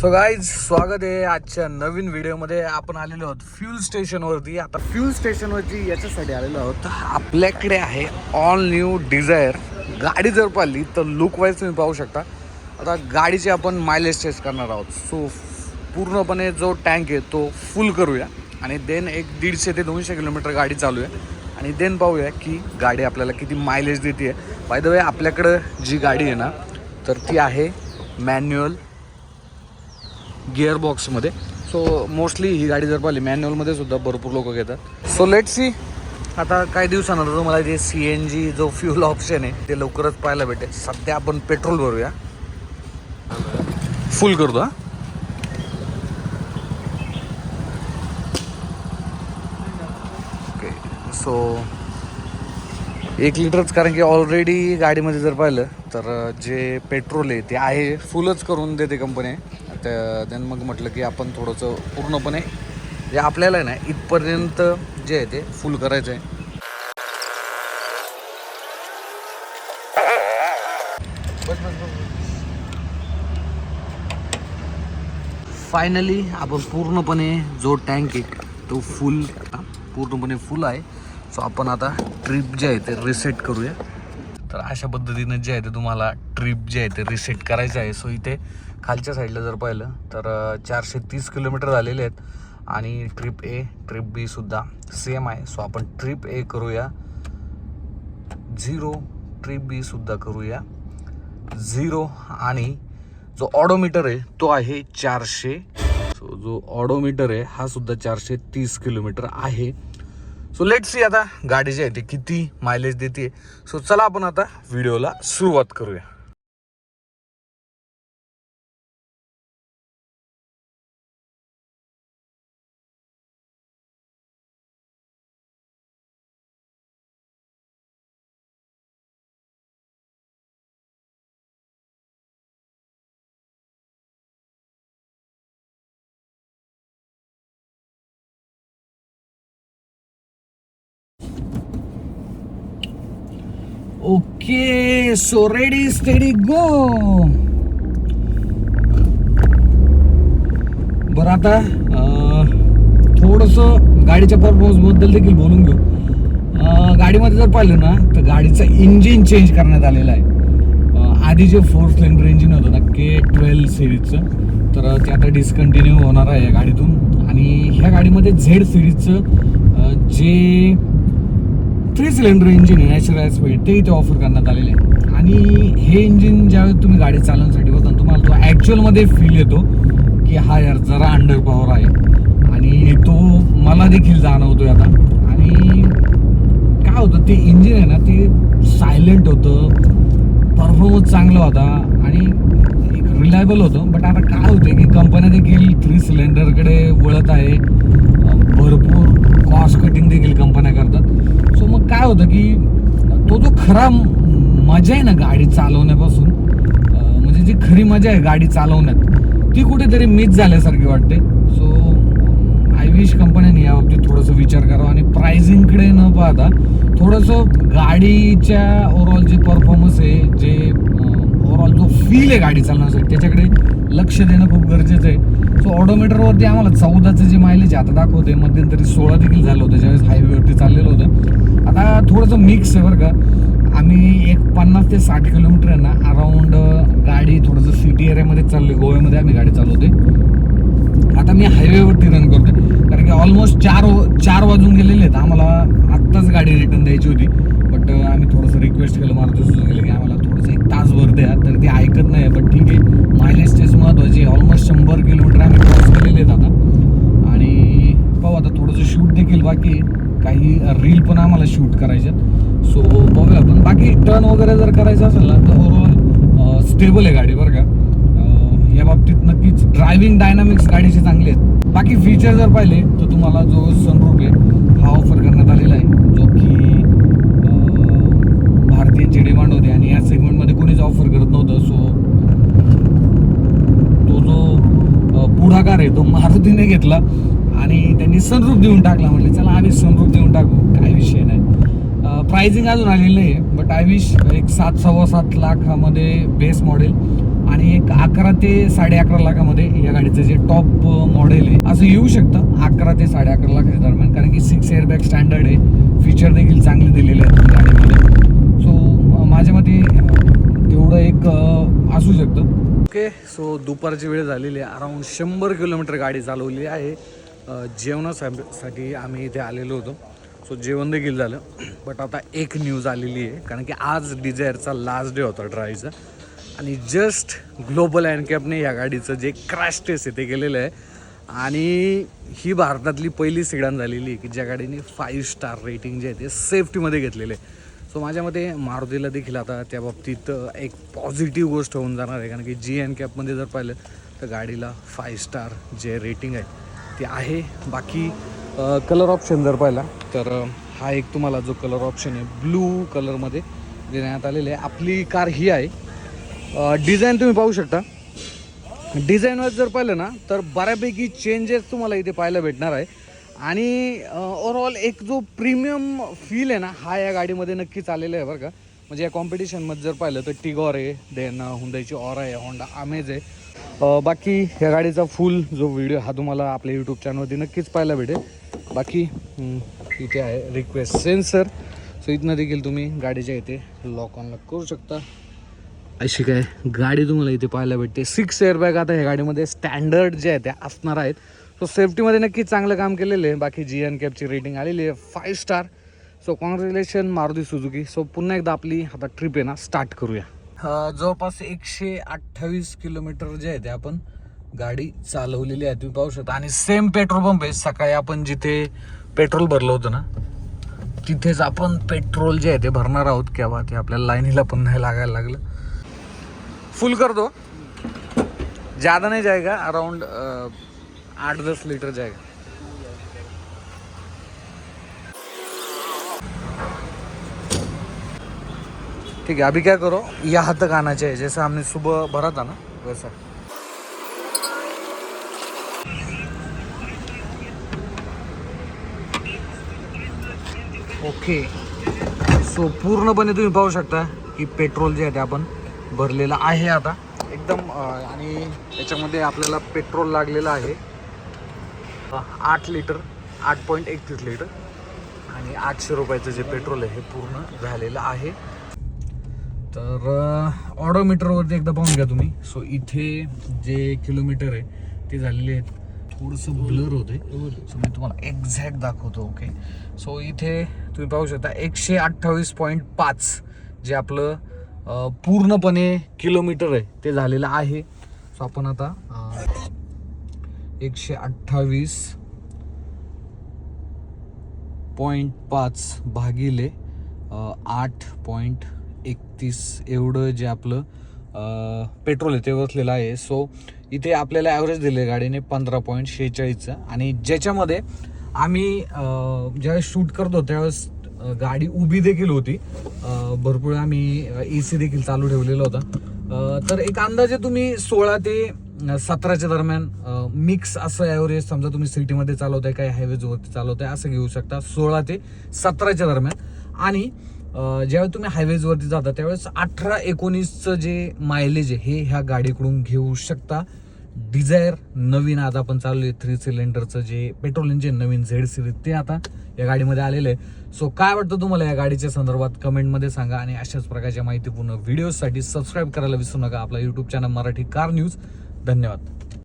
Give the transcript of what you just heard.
So guys स्वागत आहे आजच्या नवीन व्हिडिओमध्ये. आपण आलेलो आहोत फ्यूल स्टेशनवरती आता फ्यूल स्टेशनवरती याच्यासाठी आलेलो आहोत. आपल्याकडे आहे ऑल न्यू डिझायर गाडी जर पाहिली तर लुक वाईज तुम्ही पाहू शकता. आता गाडीचे आपण मायलेज टेस्ट करणार आहोत. सो पूर्णपणे जो टँक आहे तो फुल करूया. आणि देन एक दीडशे ते दोनशे किलोमीटर गाडी चालू आहे आणि देन पाहूया की गाडी आपल्याला किती मायलेज देते आहे द वे आपल्याकडं जी गाडी आहे ना तर ती आहे मॅन्युअल गिअरबॉक्समध्ये सो मोस्टली ही गाडी जर पाहिली मॅन्युअलमध्ये सुद्धा भरपूर लोक घेतात. सो लेट सी आता काही दिवसानंतर तुम्हाला जे सी एन जी जो फ्यूल ऑप्शन आहे ते लवकरच पाहायला भेटेल. सध्या आपण पेट्रोल भरूया. फुल करतो हा. ओके सो एक लिटरच कारण की ऑलरेडी गाडीमध्ये जर पाहिलं तर जे पेट्रोल आहे ते आहे फुलच करून देते कंपनी त्या त्यानं मग म्हटलं की आपण थोडंसं पूर्णपणे जे आपल्याला ना इथपर्यंत जे आहे ते फुल करायचं आहे फायनली आपण पूर्णपणे जो टँक आहे तो फुल पूर्णपणे फुल आहे. सो आपण आता ट्रिप जे आहे ते रिसेट करूया. तर अशा पद्धतीनं जे आहे ते तुम्हाला ट्रिप जे आहे ते रिसेट करायचं आहे. सो इथे खालच्या साईडला जर पाहिलं तर चारशे तीस किलोमीटर झालेले आहेत. आणि ट्रिप ए ट्रिप बी सुद्धा सेम आहे. सो आपण ट्रिप ए करूया. झिरो ट्रिप बी सुद्धा करूया. झिरो आणि जो ऑडोमीटर आहे तो आहे चारशे. सो जो ऑडोमीटर आहे हा सुद्धा चारशे तीस किलोमीटर आहे. सो लेट सी आता गाडी जी आहे ती किती मायलेज देते सो चला आपण आता व्हिडिओला सुरुवात करूया. Okay so ready steady go बरं आता थोडस गाडीच्या परफॉर्मन्सबद्दल देखील बोलून घेऊ. गाडीमध्ये जर पाहिलं ना तर गाडीचं इंजिन चेंज करण्यात आलेलं आहे. आधी जे फोर सिलेंडर इंजिन होतं ना के ट्वेल्व सिरीजचं तर ते आता डिस्कंटिन्यू होणार आहे या गाडीतून. आणि ह्या गाडीमध्ये झेड सिरीजचं जे थ्री सिलेंडर इंजिन आहे नॅचरल स्पीड ते इथे ऑफर करण्यात आलेले आहे. आणि हे इंजिन ज्यावेळेस तुम्ही गाडी चालवण्यासाठी बघता तुम्हाला तो ॲक्च्युअलमध्ये फील येतो की हा यार जरा अंडर पॉवर आहे. आणि तो मला देखील जाणवतोय आता. आणि काय होतं ते इंजिन आहे ना ते सायलेंट होतं. परफॉर्मन्स चांगला होता आणि एक रिलायबल होतं. बट आता काय होतं की कंपन्या देखील थ्री सिलेंडरकडे वळत आहे. भरपूर कॉस्ट कटिंग देखील कंपन्या करतात. सो मग काय होतं की तो जो खरा मजा आहे ना गाडी चालवण्यापासून म्हणजे जी खरी मजा आहे गाडी चालवण्यात ती कुठेतरी मिस झाल्यासारखी वाटते. सो आय विश कंपन्यांनी या बाबतीत थोडंसं विचार करावा आणि प्राइसिंगकडे न पाहता थोडंसं गाडीच्या ओव्हरऑल जे परफॉर्मन्स आहे जे ओव्हरऑल जो फील आहे गाडी चालवण्यासाठी त्याच्याकडे लक्ष देणं खूप गरजेचं आहे. सो ऑडोमीटरवरती आम्हाला चौदाचं जे मायलेज आता दाखवते मध्यंतरी सोळा देखील झालं होतं ज्यावेळेस हायवेवरती चाललेलं होतं. आता थोडंसं मिक्स आहे बरं का. आम्ही एक पन्नास ते साठ किलोमीटर आहे ना अराऊंड गाडी थोडंसं सिटी एरियामध्ये चालली गोव्यामध्ये आम्ही गाडी चालवते आता मी हायवेवरती रन करतोय. कारण की ऑलमोस्ट चार चार वाजून गेलेले आहेत. आम्हाला आत्ताच गाडी रिटर्न द्यायची होती. बट आम्ही थोडंसं रिक्वेस्ट केलं मारुती सुझुकीला की आम्हाला थोडंसं एक तासभर द्या. तर ते ऐकत नाही बट ठीक आहे. मायलेज तेच महत्त्वाची ऑलमोस्ट शंभर किलोमीटर आम्ही क्रॉस केलेले आहेत आता. आणि पाहू आता थोडंसं शूट देखील बाकी काही रील पण आम्हाला शूट करायच्यात. सो बघूया आपण. बाकी टर्न वगैरे जर करायचं असेल ना तर ओव्हरऑल स्टेबल आहे गाडी बरं का. या बाबतीत नक्कीच ड्रायव्हिंग डायनामिक्स गाडीचे चांगले आहेत. बाकी फीचर जर पाहिले तर तुम्हाला जो सनरूप आहे हा ऑफर करण्यात आलेला आहे. जो की भारतीयांची डिमांड होती आणि या सेगमेंटमध्ये कोणीच ऑफर करत नव्हतं. सो तो जो पुढाकार आहे तो मारुतीने घेतला. आणि त्यांनी सनरूप देऊन टाकला म्हटलं चला आम्ही सनरूप देऊन टाकू. काय विषय नाही. प्राइसिंग अजून आलेली नाही बट आय विश एक सात सव्वा सात लाखामध्ये बेस मॉडेल आणि एक अकरा ते साडे अकरा लाखामध्ये या गाडीचं जे टॉप मॉडेल आहे असं येऊ शकतं. अकरा ते साडे अकरा लाखाच्या दरम्यान कारण की सिक्स एअरबॅग स्टँडर्ड आहे. फीचर देखील चांगले दिलेले आहेत गाडीमध्ये. सो माझ्या मते तेवढं एक असू शकतं. ओके सो दुपारची वेळ झालेली आहे. अराऊंड शंभर किलोमीटर गाडी चालवली आहे. जेवणासाठी आम्ही इथे आलेलो होतो. सो जेवण देखील झालं. बट आता एक न्यूज आलेली आहे. कारण की आज डिझायरचा लास्ट डे होता ड्राईव्हचा आणि जस्ट ग्लोबल अँडकॅपने या गाडीचं जे क्रॅश टेस्ट आहे ते केलेलं आहे. आणि ही भारतातली पहिली सिडान झालेली आहे की ज्या गाडीने फाईव्ह स्टार रेटिंग जे आहे ते सेफ्टीमध्ये घेतलेलं आहे. सो माझ्या मते मारुतीला देखील आता त्या बाबतीत एक पॉझिटिव्ह गोष्ट होऊन जाणार आहे. कारण की जी अँड कॅपमध्ये जर पाहिलं तर गाडीला फाईव्ह स्टार जे रेटिंग आहे ते आहे. बाकी कलर ऑप्शन जर पाहिला तर हा एक तुम्हाला जो कलर ऑप्शन आहे ब्लू कलरमध्ये देण्यात आलेले आहे. आपली कार ही आहे. डिझाईन तुम्ही पाहू शकता. डिझाईनवर जर पाहिलं ना तर बऱ्यापैकी चेंजेस तुम्हाला इथे पाहायला भेटणार आहे. आणि ओव्हरऑल एक जो प्रीमियम फील आहे ना हा या गाडीमध्ये नक्कीच आलेला आहे बरं का. म्हणजे या कॉम्पिटिशनमध्ये जर पाहिलं तर टिगॉर आहे देन हुंदाईची ऑरा आहे होंडा आमेज आहे. बाकी या गाडीचा फुल जो व्हिडिओ हा तुम्हाला आपल्या यूट्यूब चॅनलवरती नक्कीच पाहायला भेटेल. बाकी इथे आहे रिक्वेस्ट सेन्सर सो इथनं देखील तुम्ही गाडीच्या इथे लॉक ऑन लॉक करू शकता. अशी काय गाडी तुम्हाला इथे पाहायला भेटते. सिक्स एअरबॅग आता ह्या गाडीमध्ये स्टँडर्ड जे आहे त्या असणार आहेत. सो सेफ्टीमध्ये नक्कीच चांगलं काम केलेलं आहे. बाकी जी एन कॅबची रेटिंग आलेली आहे. Five star so congratulation Maruti Suzuki so पुन्हा एकदा आपली आता ट्रिप आहे ना स्टार्ट करूया. जवळपास एकशे अठ्ठावीस किलोमीटर जे आहे ते आपण गाडी चालवलेली आहे तुम्ही पाहू शकता. आणि सेम पेट्रोल पंप आहे. सकाळी आपण जिथे पेट्रोल भरलं होतं ना तिथेच आपण पेट्रोल जे आहे ते भरणार आहोत. केव्हा ते आपल्याला लाईनीला पण नाही लागायला लागलं. फुल करतो. जादा ज़्यादा जायगा अराऊंड अराउंड आठ दस लिटर जायगा. ठीक है अभी क्या करो? यहाँ तक आना चाहिए जसं हमने सुबह भरा था ना वैसा. ओके सो पूर्णपणे तुम्ही पाहू शकता की पेट्रोल जे आहे ते आपण भरलेलं आहे आता. एकदम आणि याच्यामध्ये आपल्याला पेट्रोल लागलेलं आहे. आठ लिटर आठ पॉईंट एकतीस लिटर. आणि आठशे रुपयाचं जे पेट्रोल आहे हे पूर्ण झालेलं आहे. तर ऑडोमीटरवरती एकदा पाहून घ्या तुम्ही. सो इथे जे किलोमीटर आहे ते झालेले आहेत. थोडंसं ब्लर होते सो मी तुम्हाला एक्झॅक्ट दाखवतो ओके सो इथे तुम्ही पाहू शकता एकशे अठ्ठावीस पॉईंट पाच जे आपलं पूर्णपणे किलोमीटर आहे ते झालेलं आहे. सो आपण आता एकशे अठ्ठावीस पॉईंट पाच भागिले आठ पॉईंट एकतीस एवढं जे आपलं पेट्रोल आहे ते वसलेलं आहे. सो इथे आपल्याला ॲव्हरेज दिले गाडीने पंधरा पॉईंट शेहेचाळीसचं आणि ज्याच्यामध्ये आम्ही ज्यावेळेस शूट करतो त्यावेळेस गाडी उभी देखील होती. भरपूर आम्ही ए सी देखील चालू ठेवलेला होता. तर एक अंदाजे तुम्ही सोळा ते सतराच्या दरम्यान मिक्स असं ॲव्हरेज समजा तुम्ही सिटीमध्ये चालवताय काही हायवेजवरती चालवताय असं घेऊ शकता. सोळा ते सतराच्या दरम्यान. आणि ज्यावेळी तुम्ही हायवेजवरती जाता त्यावेळेस अठरा एकोणीसचं जे मायलेज आहे हे ह्या गाडीकडून घेऊ शकता. डिझायर नवीन आता आपण चालू आहे थ्री सिलेंडरचं जे पेट्रोल इंजिन नवीन झेड सिरीज ते आता या गाडीमध्ये आलेलं आहे. सो काय वाटतं तुम्हाला या गाडीच्या संदर्भात? कमेंटमध्ये सांगा आणि अशाच प्रकारच्या माहितीपूर्ण व्हिडिओसाठी सबस्क्राईब करायला विसरू नका. आपला YouTube channel Marathi car news धन्यवाद.